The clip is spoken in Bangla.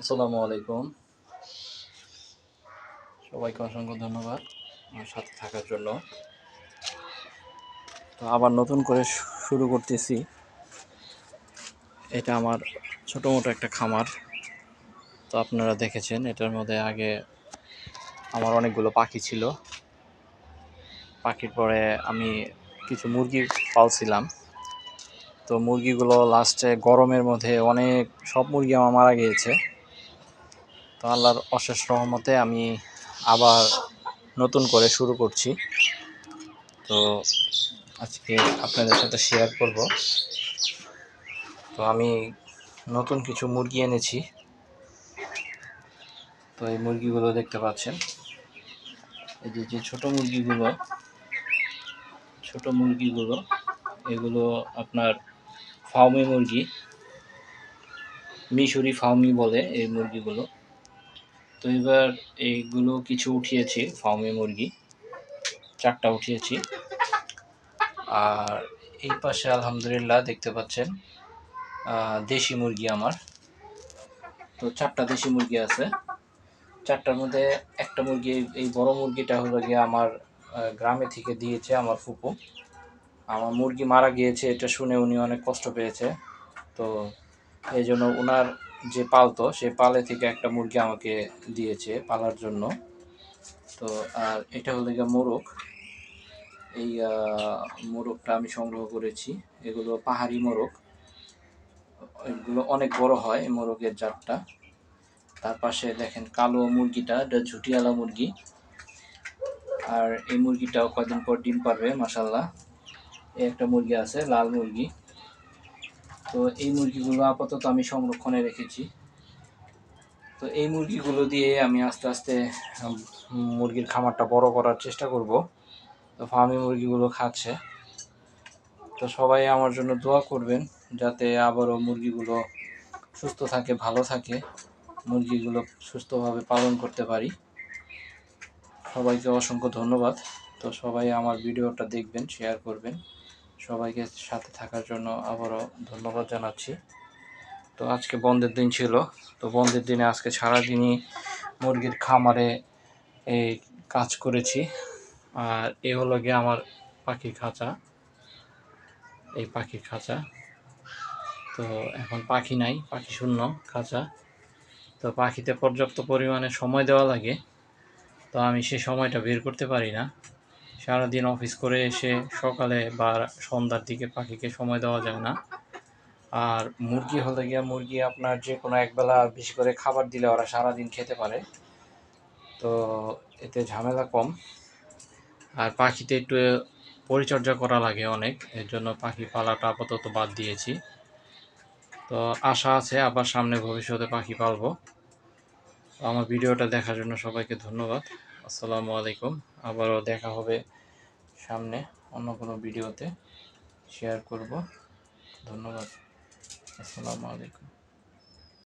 আসসালামু আলাইকুম। সবাইকে অসংখ্য ধন্যবাদ আমার সাথে থাকার জন্য। তো আবার নতুন করে শুরু করতেছি। এটা আমার ছোটো মোটো একটা খামার। তো আপনারা দেখেছেন, এটার মধ্যে আগে আমার অনেকগুলো পাখি ছিল। পাখির পরে আমি কিছু মুরগি পালছিলাম। তো মুরগিগুলো লাস্টে গরমের মধ্যে অনেক, সব মুরগি আমার মারা গিয়েছে। তো আল্লাহর অশেষ রহমতে আমি আবার নতুন করে শুরু করছি। তো আজকে আপনাদের সাথে শেয়ার করব। তো আমি নতুন কিছু মুরগি এনেছি। তো এই মুরগিগুলো দেখতে পাচ্ছেন। এই যে যে ছোটো মুরগিগুলো, ছোট মুরগিগুলো, এগুলো আপনার ফাউমি মুরগি, মিশরি ফাউমি বলে এই মুরগিগুলো। তো এবার এইগুলো কিছু উঠিয়েছি ফার্মে মুরগি। চারটা উঠিয়েছি। আর এই পাশে আলহামদুলিল্লাহ দেখতে পাচ্ছেন দেশি মুরগি আমার। তো চারটা দেশি মুরগি আছে। চারটার মধ্যে একটা মুরগি, এই বড় মুরগিটা হলো গিয়ে আমার গ্রামে থেকে দিয়েছে আমার ফুপু। আমার মুরগি মারা গিয়েছে, এটা শুনে উনি অনেক কষ্ট পেয়েছে। তো এই জন্য ওনার যে পালতো, সে পালে থেকে একটা মুরগি আমাকে দিয়েছে পালার জন্য। তো, আর এটা হলো গিয়ে মোরগ। এই মোরগটা আমি সংগ্রহ করেছি। এগুলো পাহাড়ি মোরগ। এগুলো অনেক বড় হয় মোরগের জাতটা। তার পাশে দেখেন কালো মুরগিটা, এটা ঝুটিয়ালা মুরগি। আর এই মুরগিটাও কয়দিন পর ডিম পারবে মাসাল্লাহ এই একটা মুরগি আছে, লাল মুরগি। তো এই মুরগিগুলো আপাতত আমি সংরক্ষণে রেখেছি। তো এই মুরগিগুলো দিয়ে আমি আস্তে আস্তে মুরগির খামারটা বড় করার চেষ্টা করব। তো ফার্মি মুরগিগুলো খাচ্ছে। তো সবাই আমার জন্য দোয়া করবেন যাতে আবারও মুরগিগুলো সুস্থ থাকে, ভালো থাকে, মুরগিগুলো সুস্থভাবে পালন করতে পারি। সবাইকে অসংখ্য ধন্যবাদ। তো সবাই আমার ভিডিওটা দেখবেন, শেয়ার করবেন। সবাইকে সাথে থাকার জন্য আবারও ধন্যবাদ জানাচ্ছি। তো আজকে বন্ধের দিন ছিল। তো বন্ধের দিনে আজকে সারাদিনই মুরগির খামারে এই কাজ করেছি। আর এ হলো গিয়ে আমার পাখির খাঁচা। এই পাখির খাঁচা। তো এখন পাখি নাই, পাখি শূন্য খাঁচা। তো পাখিতে পর্যাপ্ত পরিমাণে সময় দেওয়া লাগে। তো আমি সে সময়টা বের করতে পারি না। সারাদিন অফিস করে এসে সকালে বা সন্ধ্যার দিকে পাখিকে সময় দেওয়া যায় না। আর মুরগি হলে গিয়ে মুরগি আপনার যে কোনো একবেলা বেশি করে খাবার দিলে ওরা সারাদিন খেতে পারে। তো এতে ঝামেলা কম। আর পাখিতে একটু পরিচর্যা করা লাগে অনেক, এর জন্য পাখি পালাটা আপাতত বাদ দিয়েছি। তো আশা আছে আবার সামনে ভবিষ্যতে পাখি পালবো। আমার ভিডিওটা দেখার জন্য সবাইকে ধন্যবাদ। আসসালামু আলাইকুম। আবারও দেখা হবে সামনে অন্য কোনো ভিডিওতে। শেয়ার করব। ধন্যবাদ। আসসালামু আলাইকুম।